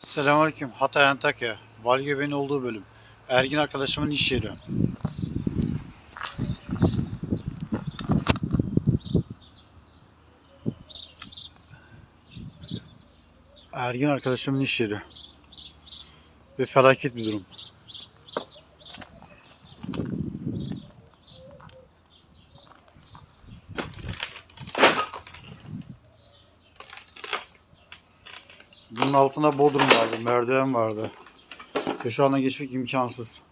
Selamünaleyküm. Hatay Antakya. Valgöbeğin olduğu bölüm. Ergin arkadaşımın iş yeri. Ergin arkadaşımın iş yeri. Ve felaket bir durum. Bunun altına bodrum vardı, merdiven vardı. Ve şu anda geçmek imkansız.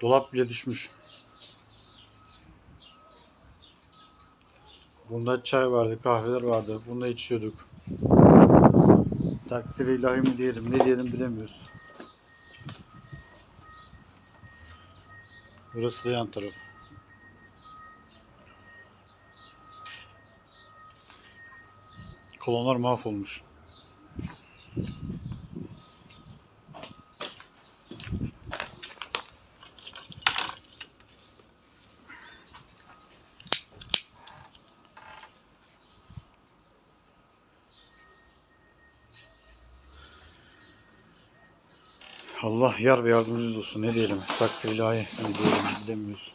Dolap bile düşmüş. Bunda çay vardı, kahveler vardı. Bunda içiyorduk. Takdir ilahi mi diyelim, ne diyelim bilemiyoruz. Burası da yan taraf. Kolonlar mahvolmuş. Allah yar ve yardımcınız olsun. Ne diyelim? Takdir ilahi ne diyelim bilemiyoruz.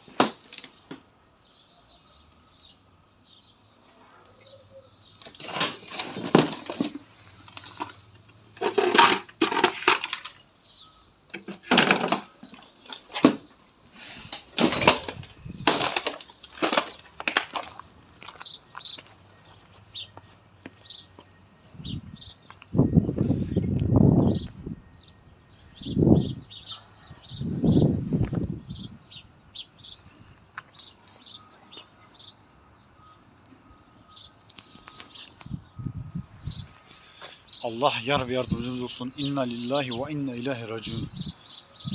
Allah yar ve yardımcımız olsun. İnna lillahi ve inna ilahi raciun.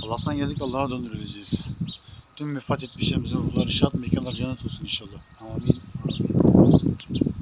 Allah'tan geldik Allah'a döndürüleceğiz. Tüm vefat etmişlerimizin ruhları şad mekanlar cennet olsun inşallah. Amin. Amin.